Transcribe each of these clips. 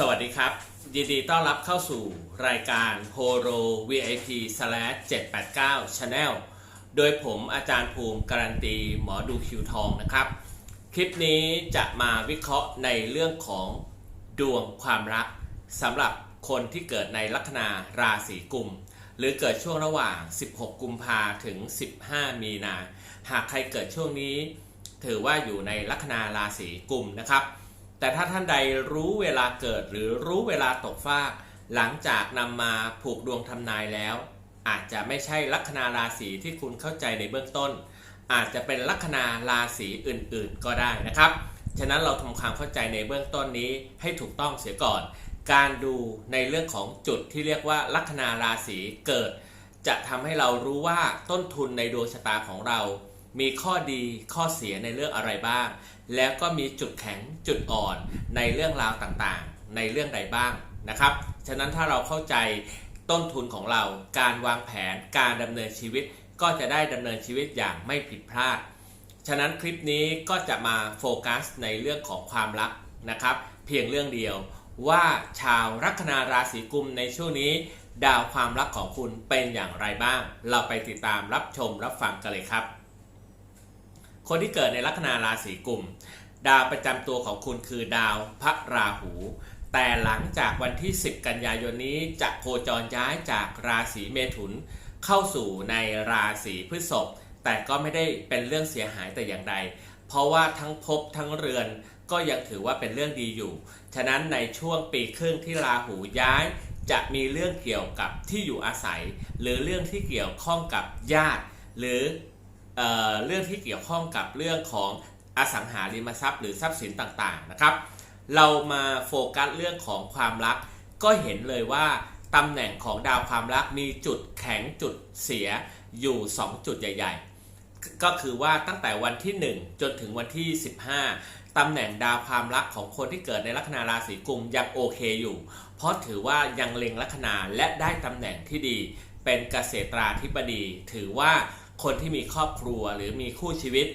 สวัสดีครับ ยินดีต้อนรับเข้าสู่รายการ Horo VIP 789 Channel โดยผมอาจารย์ภูมิการันตีหมอดูคิวทองนะครับ คลิปนี้จะมาวิเคราะห์ในเรื่องของดวงความรักสำหรับคนที่เกิดในลัคนาราศีกุม หรือเกิดช่วงระหว่าง 16 กุมภาถึง 15 มีนา หากใครเกิดช่วงนี้ ถือว่าอยู่ในลัคนาราศีกุมนะครับ แต่ถ้าท่านใดรู้เวลาเกิดหรือรู้เวลาตกฟากหลังจากนำมาผูกดวงทำนายแล้ว อาจจะไม่ใช่ลัคนาราศีที่คุณเข้าใจในเบื้องต้น อาจจะเป็นลัคนาราศีอื่นๆก็ได้นะครับ ฉะนั้นเราทำความเข้าใจในเบื้องต้นนี้ให้ถูกต้องเสียก่อน การดูในเรื่องของจุดที่เรียกว่าลัคนาราศีเกิด จะทำให้เรารู้ว่าต้นทุนในดวงชะตาของเรา มีข้อดีข้อเสียในเรื่องอะไรบ้าง แล้วก็มีจุดแข็งจุดอ่อนในเรื่องราวต่างๆ ในเรื่องใดบ้างนะครับ ฉะนั้นถ้าเราเข้าใจต้นทุนของเรา การวางแผน การดำเนินชีวิต ก็จะได้ดำเนินชีวิตอย่างไม่ผิดพลาด ฉะนั้นคลิปนี้ก็จะมาโฟกัสในเรื่องของความรักนะครับ เพียงเรื่องเดียวว่าชาวลัคนาราศีกุมในช่วงนี้ ดาวความรักของคุณเป็นอย่างไรบ้าง เราไปติดตามรับชมรับฟังกันเลยครับ คนที่เกิดในลัคนาราศีกุม ดาวประจำตัวของคุณคือดาวพระราหู แต่หลังจากวันที่ 10 กันยายนนี้จะโคจรย้ายจากราศีเมถุน เข้าสู่ในราศีพฤษภแต่ก็ไม่ได้เป็นเรื่องเสียหายแต่อย่างใด เพราะว่าทั้งภพทั้งเรือนก็ยังถือว่าเป็นเรื่องดีอยู่ ฉะนั้นในช่วงปีครึ่งที่ราหูย้าย จะมีเรื่องเกี่ยวกับที่อยู่อาศัย หรือเรื่องที่เกี่ยวข้องกับญาติ หรือ เเรื่องที่เกี่ยวข้องกับเรื่องของอสังหาริมทรัพย์หรือทรัพย์สินต่างๆนะครับ เรามาโฟกัสเรื่องของความรัก ก็เห็นเลยว่าตำแหน่งของดาวความรักมีจุดแข็งจุดเสียอยู่ 2 จุดใหญ่ ๆ ก็คือว่าตั้งแต่วันที่ 1 จนถึงวันที่ 15ตำแหน่งดาวความรักของคนที่เกิดในลัคนาราศีกุมยังโอเคอยู่ เพราะถือว่ายังเล็งลัคนาและได้ตำแหน่งที่ดี เป็นเกษตราธิบดี ถือว่า คนที่มีครอบครัวหรือมีคู่ชีวิต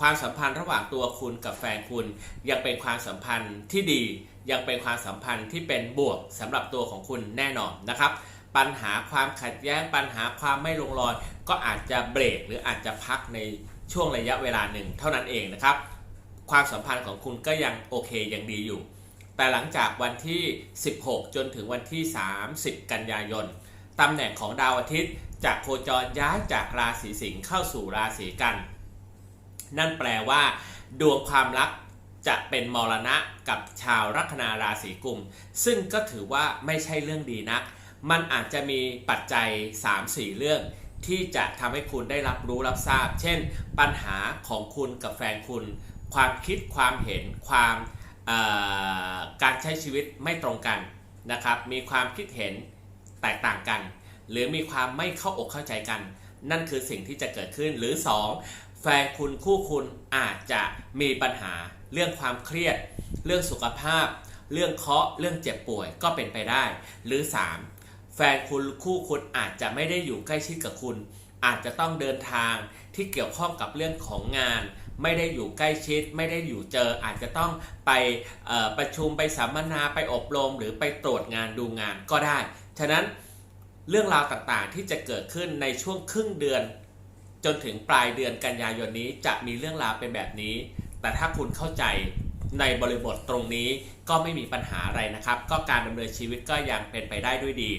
ความสัมพันธ์ระหว่างตัวคุณกับแฟนคุณ ยังเป็นความสัมพันธ์ที่ดี ยังเป็นความสัมพันธ์ที่เป็นบวกสำหรับตัวของคุณแน่นอนนะครับ ปัญหาความขัดแย้งปัญหาความไม่ลงรอย ก็อาจจะเบรกหรืออาจจะพักในช่วงระยะเวลาหนึ่งเท่านั้นเองนะครับ ความสัมพันธ์ของคุณก็ยังโอเคยังดีอยู่ แต่หลังจากวันที่ 16 จนถึงวันที่ 30 กันยายนตำแหน่งของดาวอาทิตย์ จากโคจรย้ายจากราศีสิงห์เข้าสู่ราศีกัน นั่นแปลว่า ดวงความรักจะเป็นมรณะกับชาวลัคนาราศีกุม ซึ่งก็ถือว่าไม่ใช่เรื่องดีนัก มันอาจจะมีปัจจัย 3-4 เรื่อง ที่จะทำให้คุณได้รับรู้รับทราบ เช่น ปัญหาของคุณกับแฟนคุณ ความคิดความเห็นความการใช้ชีวิตไม่ตรงกันนะครับ มีความคิดเห็นแตกต่างกัน หรือมีความไม่เข้าอกเข้าใจกัน นั่นคือสิ่งที่จะเกิดขึ้นหรือ 2 แฟนคุณคู่คุณอาจจะมีปัญหา เรื่องความเครียด เรื่องสุขภาพ เรื่องเคาะเรื่องเจ็บป่วยก็เป็นไปได้ หรือ 3 แฟนคุณคู่คุณอาจจะไม่ได้อยู่ใกล้ชิดกับคุณ อาจจะต้องเดินทางที่เกี่ยวข้องกับเรื่องของงานไม่ได้อยู่ใกล้ชิดไม่ได้อยู่เจออาจจะต้องไปประชุมไปสัมมนาไปอบรม หรือไปตรวจงานดูงานก็ได้ ฉะนั้น เรื่องราวต่างๆ ที่จะเกิดขึ้นในช่วงครึ่งเดือน จนถึงปลายเดือนกันยายนนี้จะมีเรื่องราวเป็นแบบนี้ แต่ถ้าคุณเข้าใจในบริบทตรงนี้ก็ไม่มีปัญหาอะไรนะครับ ก็การดำเนินชีวิตก็ยังเป็นไปได้ด้วยดี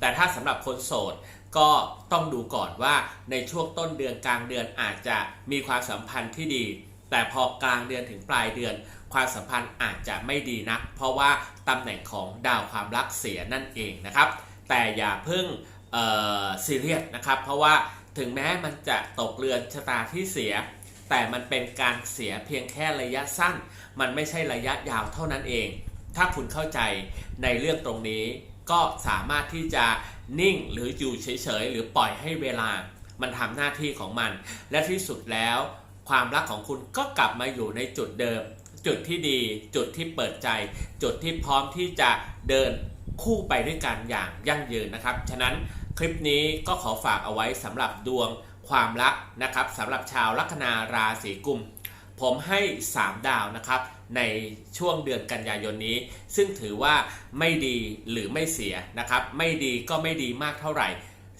แต่ถ้าสำหรับคนโสดก็ต้องดูก่อนว่าในช่วงต้นเดือนกลางเดือนอาจจะมีความสัมพันธ์ที่ดี แต่พอกลางเดือนถึงปลายเดือน ความสัมพันธ์อาจจะไม่ดีนักเพราะว่าตำแหน่งของดาวความรักเสียนั่นเองนะครับ แต่อย่าเพิ่งซีเรียสนะครับ เพราะว่าถึงแม้มันจะตกเรือนชะตาที่เสีย แต่มันเป็นการเสียเพียงแค่ระยะสั้น มันไม่ใช่ระยะยาวเท่านั้นเอง ถ้าคุณเข้าใจในเรื่องตรงนี้ ก็สามารถที่จะนิ่งหรืออยู่เฉยๆ หรือปล่อยให้เวลา มันทำหน้าที่ของมัน และที่สุดแล้ว ความรักของคุณก็กลับมาอยู่ในจุดเดิม จุดที่ดี จุดที่เปิดใจ จุดที่พร้อมที่จะเดิน คู่ไปด้วยกันอย่างยั่งยืนนะครับ ฉะนั้นคลิปนี้ก็ขอฝากเอาไว้สำหรับดวงความรักนะครับสำหรับชาวลัคนาราศีกุม ผมให้ 3 ดาวนะครับ ในช่วงเดือนกันยายนนี้ ซึ่งถือว่าไม่ดีหรือไม่เสียนะครับ ไม่ดีก็ไม่ดีมากเท่าไหร่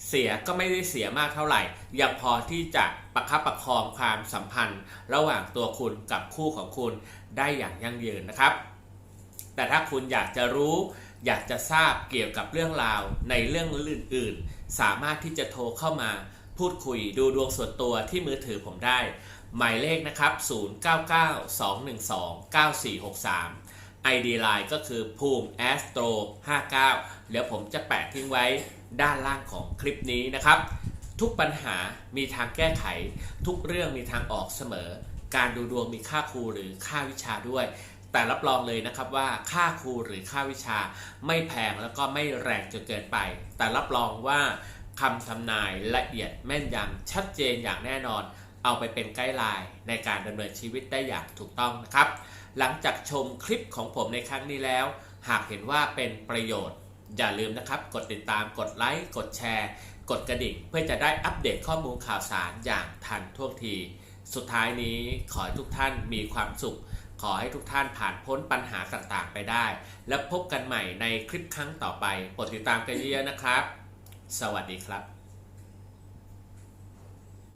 เสียก็ไม่ได้เสียมากเท่าไหร่ ยังพอที่จะประคับประคองความสัมพันธ์ ระหว่างตัวคุณกับคู่ของคุณได้อย่างยั่งยืนนะครับ แต่ถ้าคุณอยากจะรู้ อยากจะทราบเกี่ยวกับเรื่องราวในเรื่องอื่นๆ สามารถที่จะโทรเข้ามาพูดคุยดูดวงส่วนตัวที่มือถือผมได้ หมายเลขนะครับ 0992129463 ID Line ก็คือภูมิ Astro 59 เดี๋ยวผมจะแปะทิ้งไว้ด้านล่างของคลิปนี้นะครับ ทุกปัญหามีทางแก้ไข ทุกเรื่องมีทางออกเสมอ การดูดวงมีค่าครูหรือค่าวิชาด้วย แต่รับรองเลยนะครับว่าค่าครูหรือค่าวิชาไม่แพงแล้วก็ไม่แรงจนเกินไป แต่รับรองว่าคำทำนายละเอียดแม่นยำชัดเจนอย่างแน่นอน เอาไปเป็นไกด์ไลน์ในการดำเนินชีวิตได้อย่างถูกต้องนะครับ หลังจากชมคลิปของผมในครั้งนี้แล้ว หากเห็นว่าเป็นประโยชน์ อย่าลืมนะครับ กดติดตามกดไลค์กดแชร์ กดกระดิ่ง เพื่อจะได้อัปเดตข้อมูลข่าวสารอย่างทันท่วงที สุดท้ายนี้ขอให้ทุกท่านมีความสุข ขอให้ทุกท่านผ่านพ้นปัญหาต่างๆไปได้ และพบกันใหม่ในคลิปครั้งต่อไปโปรดติดตามกันเยอะๆนะครับ สวัสดีครับ